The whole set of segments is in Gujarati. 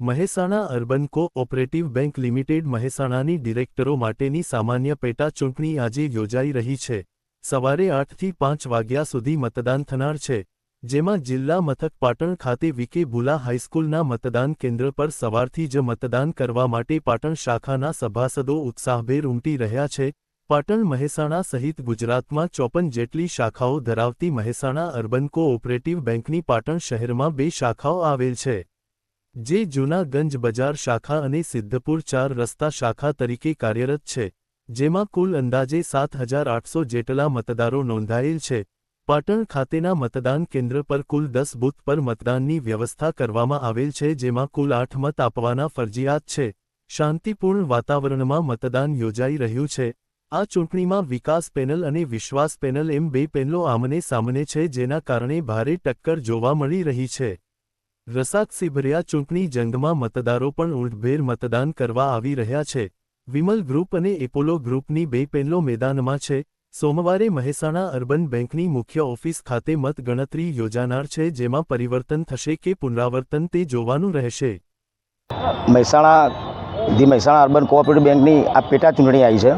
Mehsana urban cooperative bank limited મહેસાણાની ડિરેક્ટરો માટેની સામાન્ય પેટા ચૂંટણી આજે યોજાઈ રહી છે. સવારે આઠથી પાંચ વાગ્યા સુધી મતદાન થનાર છે, જેમાં જિલ્લા મથક પાટણ ખાતે વિકે ભુલા હાઈસ્કૂલના મતદાન કેન્દ્ર પર સવારથી જ મતદાન કરવા માટે પાટણ શાખાના સભાસદો ઉત્સાહભેર ઉમટી રહ્યા છે. પાટણ મહેસાણા સહિત ગુજરાતમાં ચોપન જેટલી શાખાઓ ધરાવતી મહેસાણા અર્બન કો-ઓપરેટિવ બેંકની પાટણ શહેરમાં બે શાખાઓ આવેલ છે. જે જૂનાગંજ બજાર શાખા અને સિદ્ધપુર ચાર રસ્તા શાખા તરીકે કાર્યરત છે, જેમાં કુલ અંદાજે સાત હજાર આઠસો જેટલા મતદારો નોંધાયેલ છે. પાટણ ખાતેના મતદાન કેન્દ્ર પર કુલ દસ બૂથ પર મતદાનની વ્યવસ્થા કરવામાં આવેલ છે, જેમાં કુલ આઠ મત આપવાના ફરજિયાત છે. શાંતિપૂર્ણ વાતાવરણમાં મતદાન યોજાઈ રહ્યું છે. આ ચૂંટણીમાં વિકાસ પેનલ અને વિશ્વાસ પેનલ એમ બે પેનલો આમને સામને છે, જેના કારણે ભારે ટક્કર જોવા મળી રહી છે. રસાકસીભર્યા ચૂંટણી જંગમાં મતદારો પણ ઊંટભેર મતદાન કરવા આવી રહ્યા છે. વિમલ ગ્રુપ અને એપોલો ગ્રુપની બે પેનલો મેદાનમાં છે. સોમવારે મહેસાણા અર્બન બેંકની મુખ્ય ઓફિસ ખાતે મતગણતરી યોજાનાર છે, જેમાં પરિવર્તન થશે કે પુનરાવર્તન તે જોવાનું રહેશે. Mehsana, the Mehsana urban cooperative બેંકની આ પેટા ચૂંટણી આવી છે.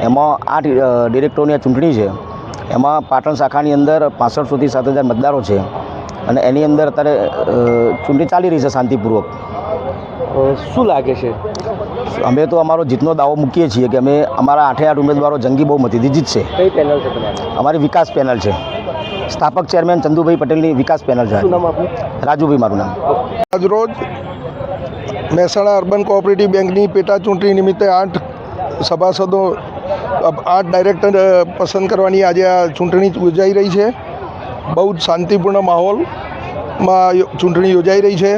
એમાં આઠ ડિરેક્ટરોની આ ચૂંટણી છે. એમાં પાટણ શાખાની અંદર પાસઠસોથી સાત હજાર મતદારો છે. અને એની અંદર અત્યારે ચૂંટણી ચાલી રહી છે શાંતિપૂર્વક. શું લાગે છે? અમે તો અમારો જીતનો દાવો મૂકીએ છીએ કે અમે અમારા આઠે આઠ ઉમેદવારો જંગી બહુમતીથી જીતશે. કઈ પેનલ છે અમારી વિકાસ પેનલ છે. સ્થાપક ચેરમેન ચંદુભાઈ પટેલની વિકાસ પેનલ છે. રાજુભાઈ મારું નામ. આજરોજ મહેસાણા અર્બન કોઓપરેટિવ બેંકની પેટા ચૂંટણી નિમિત્તે આઠ સભાસદો આઠ ડાયરેક્ટર પસંદ કરવાની આજે આ ચૂંટણી યોજાઈ રહી છે. બહુ જ શાંતિપૂર્ણ માહોલમાં ચૂંટણી યોજાઈ રહી છે.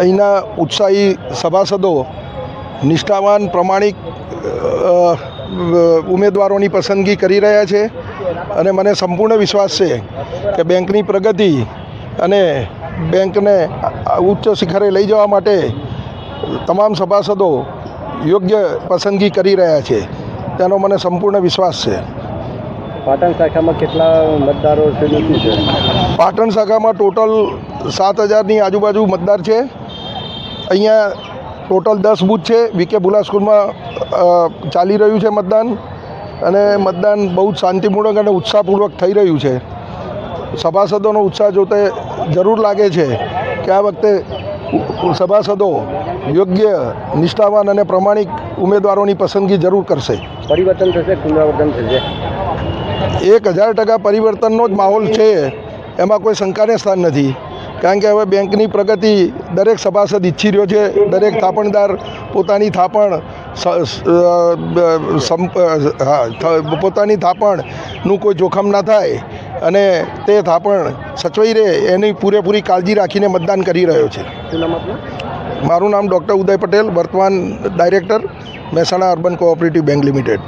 અહીંના ઉત્સાહી સભાસદો, નિષ્ઠાવાન, પ્રમાણિક ઉમેદવારોની પસંદગી કરી રહ્યા છે અને મને સંપૂર્ણ વિશ્વાસ છે કે બેંકની પ્રગતિ અને બેંકને ઉચ્ચ શિખરે લઈ જવા માટે તમામ સભાસદો યોગ્ય પસંદગી કરી રહ્યા છે. તેનો મને સંપૂર્ણ વિશ્વાસ છે. પાટણ શાખામાં કેટલા મતદારો છે? પાટણ શાખામાં ટોટલ સાત હજારની આજુબાજુ મતદાર છે. અહીંયા ટોટલ દસ બૂથ છે. વીકે ભુલા સ્કૂલમાં ચાલી રહ્યું છે મતદાન અને મતદાન બહુ જ શાંતિપૂર્વક અને ઉત્સાહપૂર્વક થઈ રહ્યું છે. સભાસદોનો ઉત્સાહ જોતે જરૂર લાગે છે કે આ વખતે સભાસદો યોગ્ય નિષ્ઠાવાન અને પ્રમાણિક ઉમેદવારોની પસંદગી જરૂર કરશે. પરિવર્તન થશે પુનરાવર્તન થશે? એક હજાર ટકા પરિવર્તનનો જ માહોલ છે. એમાં કોઈ શંકાને સ્થાન નથી. કારણ કે હવે બેંકની પ્રગતિ દરેક સભાસદ ઈચ્છી રહ્યો છે. દરેક થાપણદાર પોતાની થાપણ પોતાની થાપણનું કોઈ જોખમ ના થાય અને તે થાપણ સચવાઈ રહે એની પૂરેપૂરી કાળજી રાખીને મતદાન કરી રહ્યો છે. મારું નામ ડૉક્ટર ઉદય પટેલ વર્તમાન director Mehsana urban cooperative bank limited.